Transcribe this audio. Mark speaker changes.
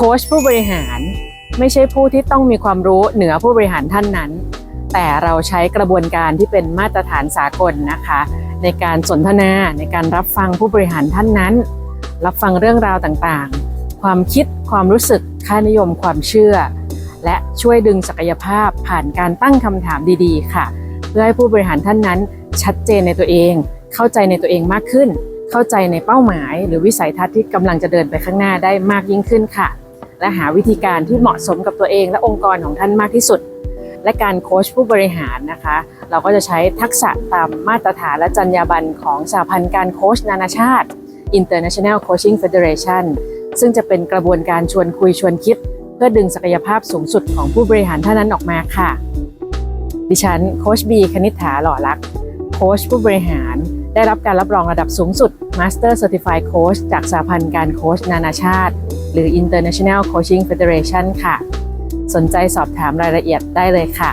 Speaker 1: ค้ชผู้บริหาร ไม่ใช่ผู้ที่ต้องมีความรู้เหนือผู้บริหารท่านนั้น แต่เราใช้กระบวนการที่เป็นมาตรฐานสากลนะคะ ในการสนทนาในการรับฟังผู้บริหารท่านนั้น รับฟังเรื่องราวต่างๆ ความคิดความรู้สึกค่านิยมความเชื่อ และช่วยดึงศักยภาพผ่านการตั้งคำถามดีๆ ค่ะ เพื่อให้ผู้บริหารท่านนั้น ชัดเจนในตัวเอง เข้าใจในตัวเองมากขึ้นเข้าใจในเป้าหมาย หรือวิสัยทัศน์ที่กำลังจะเดินไปข้างหน้าได้มากยิ่งขึ้นค่ะ และหาวิธีการที่เหมาะสมกับตัวเอง และองค์กรของท่านมากที่สุด และการโค้ชผู้บริหารนะคะ เราก็จะใช้ทักษะตามมาตรฐานและจรรยาบรรณของสหพันธ์การโค้ชนานาชาติ International Coaching Federation ซึ่งจะเป็นกระบวนการชวนคุยชวนคิด เพื่อดึงศักยภาพสูงสุดของผู้บริหารท่านนั้นออกมาค่ะ ดิฉันโคชบีคณิษฐาหล่อลักษ์โค้ชผู้บริหาร ได้รับการรับรองระดับสูงสุด Master Certified Coach จากสหพันธ์การโค้ชนานาชาติ หรือ International Coaching Federation ค่ะ สนใจสอบถามรายละเอียดได้เลยค่ะ